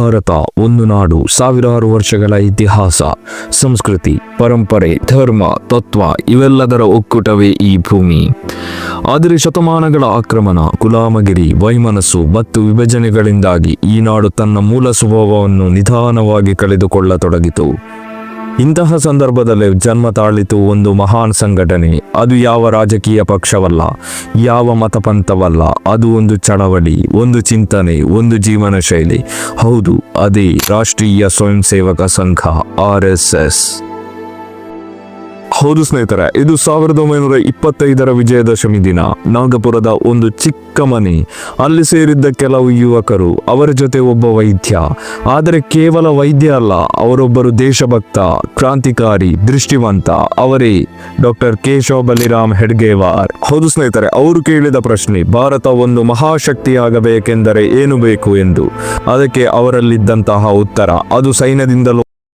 ಭಾರತ, ಒಂದು ನಾಡು, ಸಾವಿರಾರು ವರ್ಷಗಳ ಇತಿಹಾಸ, ಸಂಸ್ಕೃತಿ, ಪರಂಪರೆ, ಧರ್ಮ, ತತ್ವ ಇವೆಲ್ಲದರ ಒಕ್ಕೂಟವೇ ಈ ಭೂಮಿ. ಆದರೆ ಶತಮಾನಗಳ ಆಕ್ರಮಣ, ಗುಲಾಮಗಿರಿ, ವೈಮನಸ್ಸು ಮತ್ತು ವಿಭಜನೆಗಳಿಂದಾಗಿ ಈ ನಾಡು ತನ್ನ ಮೂಲ ಸ್ವಭಾವವನ್ನು ನಿಧಾನವಾಗಿ ಕಳೆದುಕೊಳ್ಳತೊಡಗಿತು. ಇಂತಹ ಸಂದರ್ಭದಲ್ಲಿ ಜನ್ಮ ತಾಳಿತು ಒಂದು ಮಹಾನ್ ಸಂಘಟನೆ. ಅದು ಯಾವ ರಾಜಕೀಯ ಪಕ್ಷವಲ್ಲ, ಯಾವ ಮತಪಂಥವಲ್ಲ, ಅದು ಒಂದು ಚಳವಳಿ, ಒಂದು ಚಿಂತನೆ, ಒಂದು ಜೀವನ ಶೈಲಿ ಹೌದು, ಅದೇ ರಾಷ್ಟ್ರೀಯ ಸ್ವಯಂ ಸೇವಕ ಸಂಘ, ಆರ್ ಎಸ್ ಎಸ್. ಹೌದು ಸ್ನೇಹಿತರೆ, ಇದು ಸಾವಿರದ ಒಂಬೈನೂರ ಇಪ್ಪತ್ತೈದರ ವಿಜಯದಶಮಿ ದಿನ. ನಾಗಪುರದ ಒಂದು ಚಿಕ್ಕ ಮನೆ. ಅಲ್ಲಿ ಸೇರಿದ್ದ ಕೆಲವು ಯುವಕರು, ಅವರ ಜೊತೆ ಒಬ್ಬ ವೈದ್ಯ. ಆದರೆ ಕೇವಲ ವೈದ್ಯ ಅಲ್ಲ, ಅವರೊಬ್ಬರು ದೇಶಭಕ್ತ, ಕ್ರಾಂತಿಕಾರಿ, ದೃಷ್ಟಿವಂತ. ಅವರೇ ಡಾಕ್ಟರ್ ಕೇಶವ ಬಲಿರಾಮ್ ಹೆಡ್ಗೇವಾರ್. ಹೌದು ಸ್ನೇಹಿತರೆ, ಅವರು ಕೇಳಿದ ಪ್ರಶ್ನೆ, ಭಾರತ ಒಂದು ಮಹಾಶಕ್ತಿಯಾಗಬೇಕೆಂದರೆ ಏನು ಬೇಕು ಎಂದು. ಅದಕ್ಕೆ ಅವರಲ್ಲಿದ್ದಂತಹ ಉತ್ತರ, ಅದು ಸೈನ್ಯದಿಂದಲೂ